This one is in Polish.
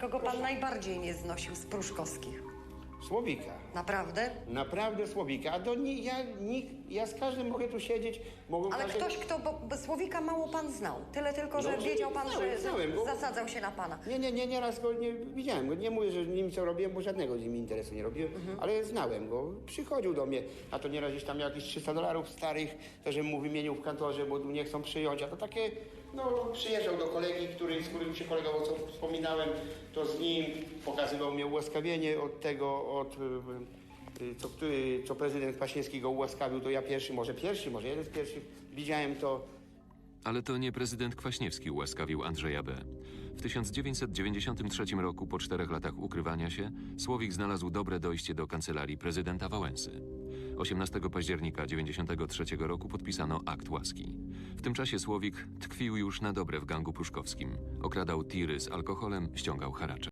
Kogo pan najbardziej nie znosił z Pruszkowskich? Słowika. Naprawdę? Naprawdę Słowika. A do ni, ja, nikt, ja z każdym mogę tu siedzieć. Mogę Ale każdego- ktoś, kto, bo bo Słowika mało pan znał. Tyle tylko, że No, wiedział pan, znałem, że znałem go. zasadzał się na pana. Nie, nie, nie, nieraz go nie widziałem go. Nie mówię, że nim co robiłem, bo żadnego z nim interesu nie robiłem, ale znałem go. Przychodził do mnie, a to nieraz gdzieś tam miał jakieś 300 dolarów starych, to że mu wymienił w kantorze, bo tu nie chcą przyjąć, a to takie, no przyjeżdżał do kolegi, który, z którym się kolegał, o co wspominałem, to z nim pokazywał mnie ułaskawienie od tego, od... y, y, Co, który, co prezydent Kwaśniewski go ułaskawił, to ja pierwszy, może pierwszy, może jeden z pierwszych widziałem to. Ale to nie prezydent Kwaśniewski ułaskawił Andrzeja B. W 1993 roku, po czterech latach ukrywania się, Słowik znalazł dobre dojście do kancelarii prezydenta Wałęsy. 18 października 1993 roku podpisano akt łaski. W tym czasie Słowik tkwił już na dobre w gangu pruszkowskim. Okradał tiry z alkoholem, ściągał haracze.